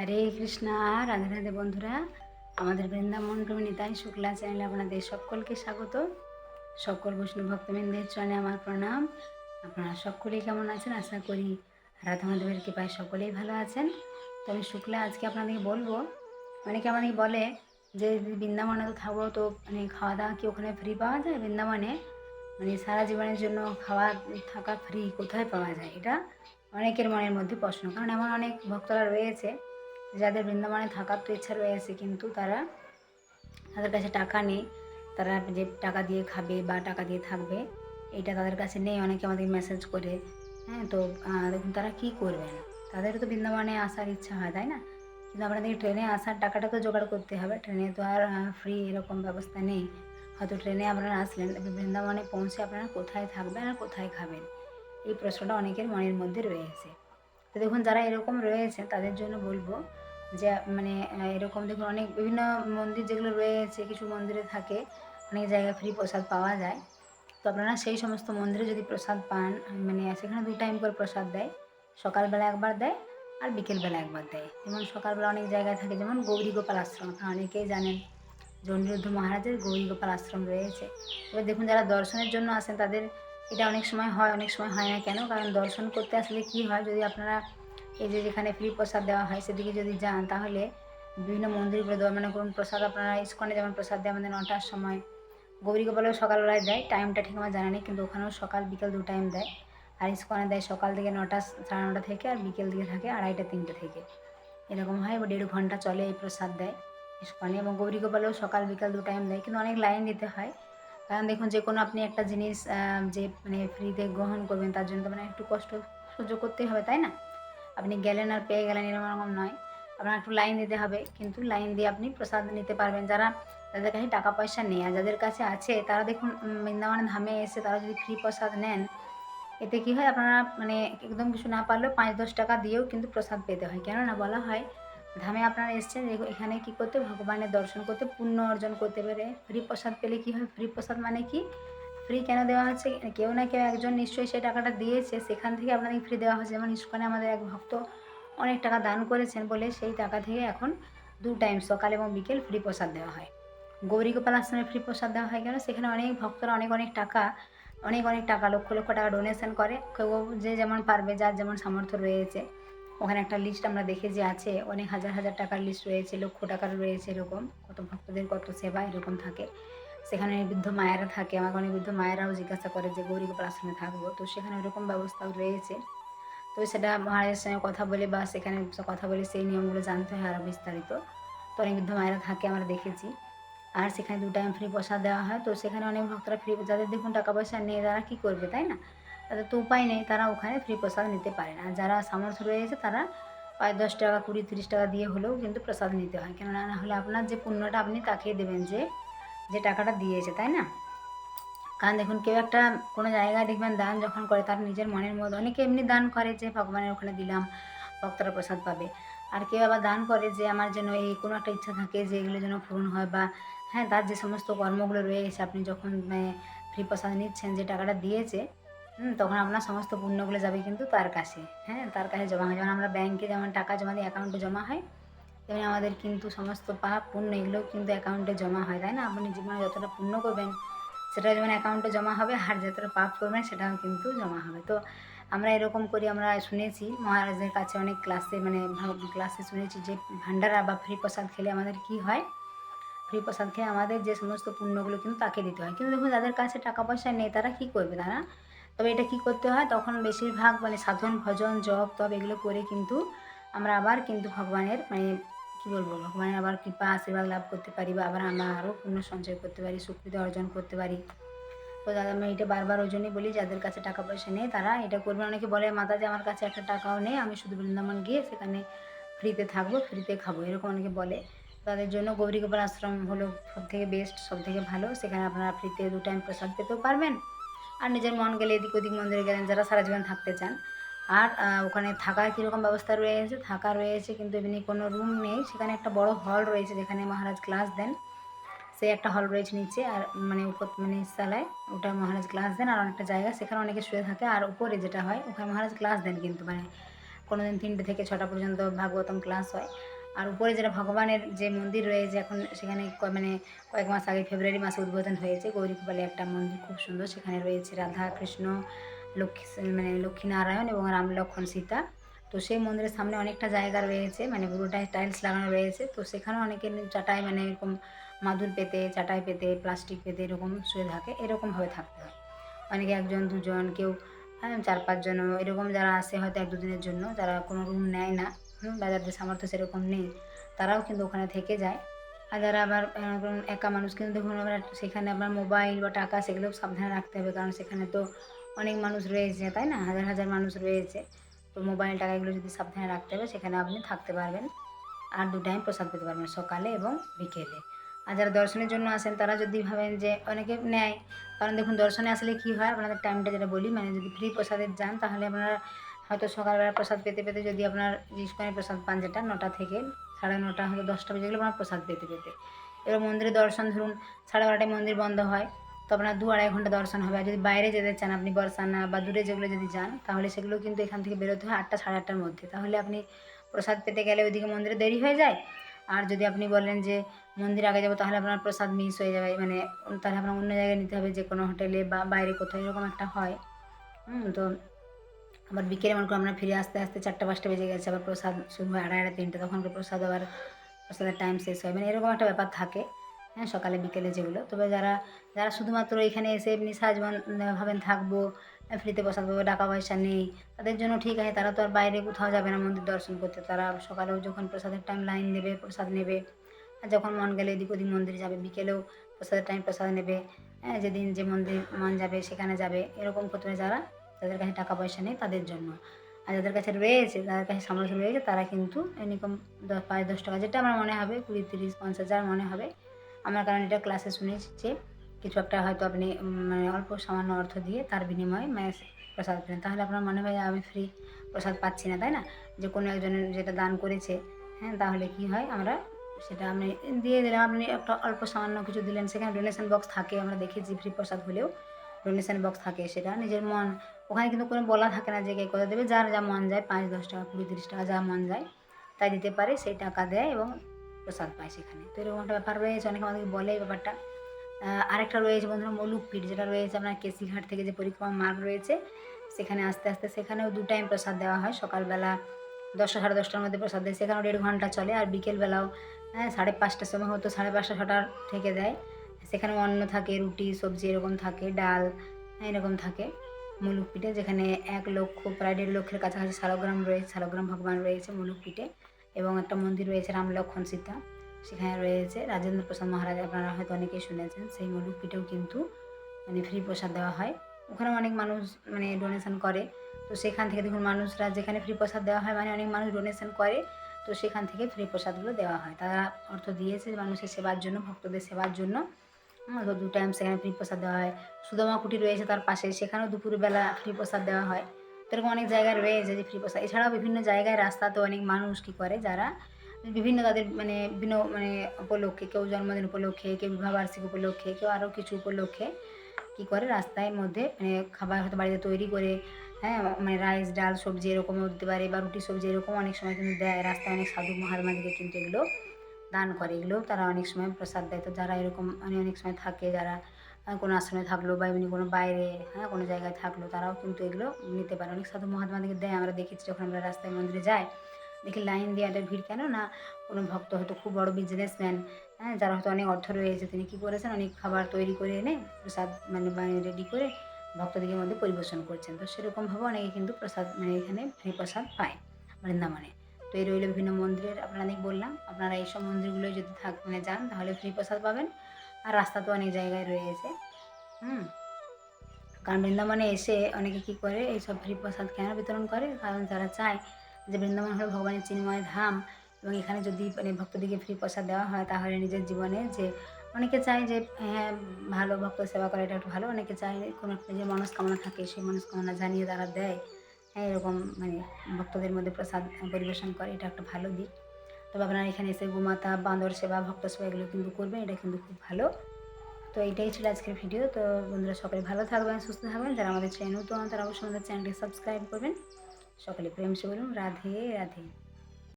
হরে কৃষ্ণা, রাধে রাধে বন্ধুরা। আমাদের বৃন্দাবন তুমি নিতাই শুক্লা চ্যানেলে আপনাদের সকলকে স্বাগত। সকল বৈষ্ণব ভক্তবৃন্দের চরণে আমার প্রণাম। আপনারা সকলেই কেমন আছেন? আশা করি রাধা মাধবের কৃপায় সকলেই ভালো আছেন। তো আমি শুক্লা, আজকে আপনাদেরকে বলব, অনেকে আমাদেরকে বলে যে বৃন্দাবনে তো থাকব তো মানে খাওয়া দাওয়া কি ওখানে ফ্রি পাওয়া যায়? বৃন্দাবনে মানে সারা জীবনের জন্য খাওয়া, থাকা ফ্রি কোথায় পাওয়া যায়? এটা অনেকের মনের মধ্যে প্রশ্ন। কারণ এমন অনেক ভক্তরা রয়েছে যাদের বৃন্দাবনে থাকার তো ইচ্ছা রয়েছে, কিন্তু তারা তাদের কাছে টাকা নেই। তারা যে টাকা দিয়ে খাবে বা টাকা দিয়ে থাকবে, এটা তাদের কাছে নেই। অনেকে আমাদের মেসেজ করে হ্যাঁ তো দেখুন, তারা কী করবেন তাদেরও তো বৃন্দাবনে আসার ইচ্ছা হয়, তাই না? কিন্তু আপনাদের ট্রেনে আসার টাকাটা তো জোগাড় করতে হবে। ট্রেনে তো আর ফ্রি এরকম ব্যবস্থা নেই। হয়তো ট্রেনে আপনারা আসলেন বৃন্দাবনে পৌঁছে আপনারা কোথায় থাকবেন আর কোথায় খাবেন? এই প্রশ্নটা অনেকের মনের মধ্যে রয়েছে। তো দেখুন, যারা এরকম রয়েছে, তাদের জন্য বলব যে মানে এরকম দেখুন অনেক বিভিন্ন মন্দির যেগুলো রয়েছে, কিছু মন্দিরে থাকে, অনেক জায়গায় ফ্রি প্রসাদ পাওয়া যায়। তো আপনারা সেই সমস্ত মন্দিরে যদি প্রসাদ পান মানে সেখানে দু টাইম করে প্রসাদ দেয়। সকালবেলা একবার দেয় আর বিকেলবেলা একবার দেয়। যেমন সকালবেলা অনেক জায়গায় থাকে, যেমন গৌরী গোপাল আশ্রম। অনেকেই জানেন যে অনিরুদ্ধ মহারাজের গৌরী গোপাল আশ্রম রয়েছে। এবার দেখুন যারা দর্শনের জন্য আসেন, তাদের এটা অনেক সময় হয়, অনেক সময় হয় না কেন? কারণ দর্শন করতে আসলে কি হয়? যদি আপনারা এই যে যেখানে ফ্রি প্রসাদ দেওয়া হয়, সেদিকে যদি যান, তাহলে বিভিন্ন মন্দিরগুলো দেওয়া মানে করুন, প্রসাদ আপনারা ইস্কনে যেমন প্রসাদ দেয় আমাদের নটার সময়। গৌরী গোপালেও সকালবেলায় দেয়, টাইমটা ঠিক আমার জানা নেই, কিন্তু ওখানেও সকাল বিকেল দু টাইম দেয়। আর ইস্কনে দেয় সকাল থেকে নটা, সাড়ে নটা থেকে, আর বিকেল দিকে থাকে আড়াইটা, তিনটে থেকে। এরকম হয়, এবার দেড় ঘণ্টা চলে এই প্রসাদ দেয় ইস্কনে, এবং গৌরী গোপালেও সকাল বিকাল দু টাইম দেয়, কিন্তু অনেক লাইন দিতে হয়। কারণ দেখুন, যে কোনো আপনি একটা জিনিস যে মানে ফ্রিতে গ্রহণ করবেন, তার জন্য তো মানে একটু কষ্ট সহ্য করতেই হবে, তাই না? আপনি গেলেন আর পেয়ে গেলেন এরকম নয়। আপনার একটু লাইন দিতে হবে, কিন্তু লাইন দিয়ে আপনি প্রসাদ নিতে পারবেন। যারা যাদের কাছে টাকা পয়সা নেই আর যাদের কাছে আছে, তারা দেখুন বৃন্দাবন ধামে এসে তারা যদি ফ্রি প্রসাদ নেন, এতে কি হয় আপনারা মানে একদম কিছু না পারলেও পাঁচ দশ টাকা দিয়েও কিন্তু প্রসাদ পেতে হয়। কেননা বলা হয়, ধামে আপনারা এসছেন এখানে কি করতে ভগবানের দর্শন করতে, পুণ্য অর্জন করতে পারে ফ্রি প্রসাদ পেলে কি হয়? ফ্রি প্রসাদ মানে কি? ফ্রি কেন দেওয়া হচ্ছে? কেউ না কেউ একজন নিশ্চয়ই সেই টাকাটা দিয়েছে। সেখান থেকে আপনাদের ফ্রি দেওয়া হচ্ছে। যেমন ইস্কনে আমাদের এক ভক্ত অনেক টাকা দান করেছেন বলে সেই টাকা থেকে এখন দু টাইম সকাল এবং বিকেল ফ্রি প্রসাদ দেওয়া হয়। গৌরী গোপাল আশ্রমে ফ্রি প্রসাদ দেওয়া হয় কেন? সেখানে অনেক ভক্তরা অনেক অনেক টাকা, অনেক অনেক টাকা, লক্ষ লক্ষ টাকা ডোনেশন করে। কেউ যে যেমন পারবে, যার যেমন সামর্থ্য রয়েছে। ওখানে একটা লিস্ট আমরা দেখে যে আছে। অনেক হাজার হাজার টাকার লিস্ট রয়েছে। লক্ষ টাকার রয়েছে এরকম। কত ভক্তদের কত সেবা এরকম থাকে। সেখানে বৃদ্ধ মায়েরা থাকে, আমাকে অনেক বৃদ্ধ মায়েরাও জিজ্ঞাসা করে যে গৌরী গোপাল আশ্রমে থাকব। তো সেখানে ওরকম ব্যবস্থাও রয়েছে। তো সেটা মহারাজের সঙ্গে কথা বলে বা সেখানে কথা বলে সেই নিয়মগুলো জানতে হয় আরও বিস্তারিত। তো অনেক বৃদ্ধ মায়েরা থাকে, আমরা দেখেছি। আর সেখানে দু টাইম ফ্রি প্রসাদ দেওয়া হয়। তো সেখানে অনেক ভক্তরা ফ্রি যাদের দেখুন টাকা পয়সা নেই, তারা কী করবে, তাই না? তাদের তো উপায় নেই, তারা ওখানে ফ্রি প্রসাদ নিতে পারে না। যারা সামর্থ্য রয়েছে, তারা পাঁচ, দশ টাকা, কুড়ি, তিরিশ টাকা দিয়ে হলেও কিন্তু প্রসাদ নিতে হয়। কেননা, না হলে আপনার যে পুণ্যটা আপনি তাকে দেবেন যে যে টাকাটা দিয়েছে, তাই না? কারণ দেখুন, কেউ একটা কোনো জায়গায় দেখবেন দান যখন করে, তার নিজের মনের মধ্যে অনেকে এমনি দান করে যে, ভগবানের ওখানে দিলাম, ভক্তরা প্রসাদ পাবে। আর কেউ আবার দান করে যে, আমার যেন এই কোনো একটা ইচ্ছা থাকে যে, এগুলো যেন পূরণ হয় বা হ্যাঁ তার যে সমস্ত কর্মগুলো রয়েছে, আপনি যখন ফ্রি প্রসাদ নিচ্ছেন, যে টাকাটা দিয়েছে তখন আপনার সমস্ত পুণ্যগুলো যাবে কিন্তু তার কাছে। হ্যাঁ তার কাছে জমা হয়। যেমন আমরা ব্যাংকে যেমন টাকা জমা দিই অ্যাকাউন্টে জমা হয় তেমনি আমাদের কিন্তু সমস্ত পাপ পুণ্য এগুলোও কিন্তু অ্যাকাউন্টে জমা হয়, তাই না? আপনি জীবনে যতটা পুণ্য করবেন, সেটা যেমন অ্যাকাউন্টে জমা হবে আর যতটা পাপ করবেন, সেটাও কিন্তু জমা হবে। তো আমরা এরকম করি, আমরা শুনেছি, মহারাজের কাছে অনেক ক্লাসে মানে ক্লাসে শুনেছি যে ভান্ডারা বা ফ্রি প্রসাদ খেলে আমাদের কি হয়? ফ্রি প্রসাদ খেয়ে আমাদের যে সমস্ত পুণ্যগুলো কিন্তু তাকে দিতে হয়। কিন্তু দেখুন, যাদের কাছে টাকা পয়সা নেই, তারা কি করবে তারা? তবে এটা কি করতে হয়? তখন বেশিরভাগ মানে সাধন, ভজন জপ তব এগুলো করে কিন্তু আমরা আবার কিন্তু ভগবানের মানে কি বলব, ভগবানের আবার কৃপা, আশীর্বাদ লাভ করতে পারি বা আবার আমরা আরও পুণ্য সঞ্চয় করতে পারি, সুকৃতি অর্জন করতে পারি। তো দাদা, আমি এটা বারবার ওই জন্যই বলি, যাদের কাছে টাকা পয়সা নেই, তারা এটা করবেন অনেকে বলে, মাতা যে, আমার কাছে একটা টাকাও নেই, আমি শুধু বৃন্দাবন গিয়ে সেখানে ফ্রিতে থাকব ফ্রিতে খাব। এরকম অনেকে বলে। তাদের জন্য গৌরী গোপাল আশ্রম হলো সব থেকে বেস্ট সব থেকে ভালো। সেখানে আপনারা ফ্রিতে দু টাইম প্রসাদ পেতেও পারবেন। আর নিজের মন গেলে এদিক ওদিক মন্দিরে গেলেন, যারা সারা জীবন থাকতে চান। আর ওখানে থাকার কীরকম ব্যবস্থা রয়েছে? থাকা রয়েছে কিন্তু এমনি কোনো রুম নেই। সেখানে একটা বড় হল রয়েছে যেখানে মহারাজ ক্লাস দেন। সেই একটা হল রয়েছে নিচে আর মানে উপর মানে নিচতলায় ওটা মহারাজ ক্লাস দেন আর অনেকটা জায়গা। সেখানে অনেকে শুয়ে থাকে। আর উপরে যেটা হয়, ওখানে মহারাজ ক্লাস দেন কিন্তু মানে কোনো দিন তিনটে থেকে ছটা পর্যন্ত ভাগবতম ক্লাস হয়। আর উপরে যেটা ভগবানের যে মন্দির রয়েছে, এখন সেখানে মানে কয়েক মাস আগে ফেব্রুয়ারি মাসে উদ্বোধন হয়েছে। গৌরীকুপালে একটা মন্দির খুব সুন্দর সেখানে রয়েছে। রাধা, কৃষ্ণ লক্ষ্মী মানে লক্ষ্মীনারায়ণ এবং রাম লক্ষ্মণ সীতা। তো সেই মন্দিরের সামনে অনেকটা জায়গা রয়েছে মানে পুরোটাই টাইলস লাগানো রয়েছে। তো সেখানেও অনেকে চাটাই মানে এরকম মাদুর পেতে, চাটাই পেতে প্লাস্টিক পেতে এরকম শুয়ে থাকে, এরকমভাবে থাকতে হয়। অনেকে একজন, দুজন, কেউ হ্যাঁ চার পাঁচজন, এরকম যারা আসে হয়তো এক দুদিনের জন্য, যারা কোনো রুম নেয় না বা যাদের সামর্থ্য সেরকম নেই, তারাও কিন্তু ওখানে থেকে যায়। আর যারা আবার একা মানুষ, কিন্তু দেখুন সেখানে আবার মোবাইল বা টাকা সেগুলো সাবধানে রাখতে হবে, কারণ সেখানে তো অনেক মানুষ রয়েছে, তাই না? হাজার হাজার মানুষ রয়েছে। তো মোবাইল টাকা এগুলো যদি সাবধানে রাখতে হবে, সেখানে আপনি থাকতে পারবেন। আর দু টাইম প্রসাদ পেতে পারবেন, সকালে এবং বিকেলে। আর যারা দর্শনের জন্য আসেন, তারা যদি ভাবেন যে অনেকে নেয়, কারণ দেখুন, দর্শনে আসলে কি হয়, আপনাদের টাইমটা যেটা বলি মানে যদি ফ্রি প্রসাদে যান, তাহলে আপনারা হয়তো সকালবেলা প্রসাদ পেতে পেতে যদি আপনার ইস্কনের প্রসাদ পান, যেটা নটা থেকে সাড়ে নটা হয়তো দশটা বেজে গেলে আপনার প্রসাদ পেতে পেতে। এবার মন্দিরে দর্শন, ধরুন সাড়ে বারোটায় মন্দির বন্ধ হয় তো আপনার দু আড়াই ঘণ্টা দর্শন হবে। আর যদি বাইরে যেতে চান, আপনি বর্ষানা বা দূরে যেগুলো যদি যান, তাহলে সেগুলো কিন্তু এখান থেকে বেরোতে হয় আটটা সাড়ে আটটার মধ্যে। তাহলে আপনি প্রসাদ পেতে গেলে ওইদিকে মন্দিরে দেরি হয়ে যায়। আর যদি আপনি বলেন যে মন্দির আগে যাব, তাহলে আপনার প্রসাদ মিস হয়ে যাবে। মানে তাহলে আপনার অন্য জায়গায় নিতে হবে, যে কোনো হোটেলে বা বাইরে কোথাও, এরকম একটা হয়। হুম, তো আবার বিকেলে মনে করুন আমরা ফিরে আসতে আসতে চারটা পাঁচটা বেজে গেছে, আবার প্রসাদ শুরু হয় আড়াই আড়াই তিনটে, তখন প্রসাদ আবার, প্রসাদের টাইম শেষ হয়। মানে এরকম একটা ব্যাপার থাকে। হ্যাঁ সকালে, বিকেলে যেগুলো। তবে যারা যারা শুধুমাত্র এখানে এসে এমনি সাজবান ভাবেন থাকব, ফ্রিতে প্রসাদ পাবো টাকা পয়সা নেই, তাদের জন্য ঠিক আছে। তারা তো আর বাইরে কোথাও যাবে না মন্দির দর্শন করতে। তারা সকালেও যখন প্রসাদের টাইম লাইন নেবে, প্রসাদ নেবে। আর যখন মন গেলে এদিক ওদিক মন্দিরে যাবে, বিকেলেও প্রসাদের টাইম প্রসাদ নেবে। হ্যাঁ যেদিন যে মন্দির, মন যাবে সেখানে যাবে। এরকম করতে যারা যাদের কাছে টাকা পয়সা নেই, তাদের জন্য। আর যাদের কাছে রয়েছে, যাদের কাছে সামর্থ্য রয়েছে, তারা কিন্তু এরকম দশ পাঁচ, দশ টাকা, যেটা আমার মনে হবে, কুড়ি, তিরিশ, পঞ্চাশ হাজার মনে হবে আমার কারণ এটা ক্লাসে শুনেছি যে কিছু একটা হয়তো আপনি মানে অল্প সামান্য অর্থ দিয়ে তার বিনিময়ে মানে প্রসাদ পেলেন। তাহলে আপনার মনে হয় আমি ফ্রি প্রসাদ পাচ্ছি না, তাই না? যে কোনো একজনের যেটা দান করেছে হ্যাঁ তাহলে কি হয়? আমরা সেটা আপনি দিয়ে দিলাম। আপনি একটা অল্প সামান্য কিছু দিলেন, সেখানে ডোনেশন বক্স থাকে, আমরা দেখেছি ফ্রি প্রসাদ হলেও ডোনেশন বক্স থাকে সেটা নিজের মন। ওখানে কিন্তু কোনো বলা থাকে না যে কে কত দেবে। যার যা মন যায়, পাঁচ, দশ টাকা, কুড়ি, তিরিশ টাকা যা মন যায়, তাই দিতে পারে, সেই টাকা দেয় এবং প্রসাদ পায় সেখানে। তো এরকম একটা ব্যাপার রয়েছে, অনেকে আমাদেরকে বলে এই ব্যাপারটা। আরেকটা রয়েছে বন্ধুরা মলুক পিঠ, যেটা রয়েছে আপনার কেসিঘাট থেকে যে পরিক্রমা মার্গ রয়েছে, সেখানে আস্তে আস্তে সেখানেও দু টাইম প্রসাদ দেওয়া হয়। সকালবেলা দশটা, সাড়ে দশটার মধ্যে প্রসাদ দেয়। সেখানেও দেড় ঘণ্টা চলে আর বিকেলবেলাও হ্যাঁ সাড়ে পাঁচটার সময় হতো সাড়ে পাঁচটা ছটার থেকে দেয়। সেখানে অন্ন থাকে, রুটি, সবজি এরকম থাকে, ডাল, এরকম থাকে মুলুক পিঠে, যেখানে এক লক্ষ, প্রায় দেড় লক্ষের কাছাকাছি শালগ্রাম রয়েছে শালগ্রাম ভগবান রয়েছে মুলুক পিঠে। এবং একটা মন্দির রয়েছে রাম লক্ষণ সীতা। সেখানে রয়েছে রাজেন্দ্র প্রসাদ মহারাজ। আপনারা হয়তো অনেকেই শুনেছেন সেই পিঠেও কিন্তু মানে ফ্রি প্রসাদ দেওয়া হয়। ওখানে অনেক মানুষ মানে ডোনেশন করে। তো সেখান থেকে দেখুন মানুষরা যেখানে ফ্রি প্রসাদ দেওয়া হয় মানে অনেক মানুষ ডোনেশন করে। তো সেখান থেকে ফ্রি প্রসাদগুলো দেওয়া হয়। তারা অর্থ দিয়েছে মানুষের সেবার জন্য, ভক্তদের সেবার জন্য। দু টাইম সেখানে ফ্রি প্রসাদ দেওয়া হয়। সুদামা কুটি রয়েছে তার পাশে। সেখানেও দুপুরবেলা ফ্রি প্রসাদ দেওয়া হয়। এরকম অনেক জায়গায় রয়েছে যে ফ্রি প্রসাদ এছাড়াও বিভিন্ন জায়গায় রাস্তাতে অনেক মানুষ কী করে, যারা বিভিন্ন তাদের মানে বিভিন্ন মানে উপলক্ষে, কেউ জন্মদিন উপলক্ষে, কেউ বিবাহবার্ষিকী উপলক্ষে, কেউ আরও কিছু উপলক্ষে কী করে রাস্তায় মধ্যে মানে খাবার হয়তো বাড়িতে তৈরি করে হ্যাঁ মানে রাইস ডাল, সবজি এরকমও দিতে পারে বা রুটি, সবজি এরকম অনেক সময় কিন্তু দেয়। রাস্তায় অনেক সাধু মহাত্মাদিকে কিন্তু এগুলো দান করে। এগুলো তারা অনেক সময় প্রসাদ দেয়। তো যারা এরকম মানে অনেক সময় থাকে, যারা কোনো আশ্রমে থাকল বা এমনি কোনো বাইরে হ্যাঁ কোনো জায়গায় থাকল, তারাও কিন্তু এগুলো নিতে পারে। অনেক সাধু মহাত্মাদিকে দেয়, আমরা দেখেছি যখন আমরা রাস্তায় মন্দিরে যাই, দেখি লাইন দিয়ে একটা ভিড়, কেন না কোনো ভক্ত হয়তো খুব বড় বিজনেসম্যান হ্যাঁ যারা হয়তো অনেক অর্থ রয়েছে, তিনি কী করেছেন, অনেক খাবার তৈরি করে এনে প্রসাদ মানে রেডি করে ভক্তদের মধ্যে পরিবেশন করছেন। তো সেরকমভাবে অনেকে কিন্তু প্রসাদ মানে এখানে ফ্রি প্রসাদ পায় বৃন্দাবনে। তো এই রইল বিভিন্ন মন্দিরের আপনাদের বললাম, আপনারা এইসব মন্দিরগুলো যদি থাক মানে যান, তাহলে ফ্রি প্রসাদ পাবেন। আর রাস্তা তো অনেক জায়গায় রয়েছে, হুম? কারণ বৃন্দাবনে এসে অনেকে কী করে এইসব ফ্রি প্রসাদ কেন বিতরণ করে? কারণ যারা চায় যে বৃন্দাবন হলো ভগবানের চিন্ময় ধাম এবং এখানে যদি মানে ভক্তদিকে ফ্রি প্রসাদ দেওয়া হয়, তাহলে নিজের জীবনে যে অনেকে চায় যে হ্যাঁ ভালো ভক্ত সেবা করা এটা একটু ভালো, অনেকে চায় কোনো একটা যে মনস্কামনা থাকে, সেই মনস্কামনা জানিয়ে তারা দেয়। হ্যাঁ এরকম মানে ভক্তদের মধ্যে প্রসাদ পরিবেশন করে, এটা একটা ভালো দিক। তবে আপনারা এখানে এসে গোমাতা বান্দর, সেবা, ভক্ত সেবা, এগুলো কিন্তু করবেন, এটা কিন্তু খুব ভালো। তো এটাই ছিল আজকের ভিডিও। তো বন্ধুরা, সকলে ভালো থাকবেন, সুস্থ থাকবেন। যারা আমাদের চ্যানেল তো তারা অবশ্যই আমাদের চ্যানেলটি সাবস্ক্রাইব করবেন। সকলে প্রেম সে বলুন রাধে রাধে।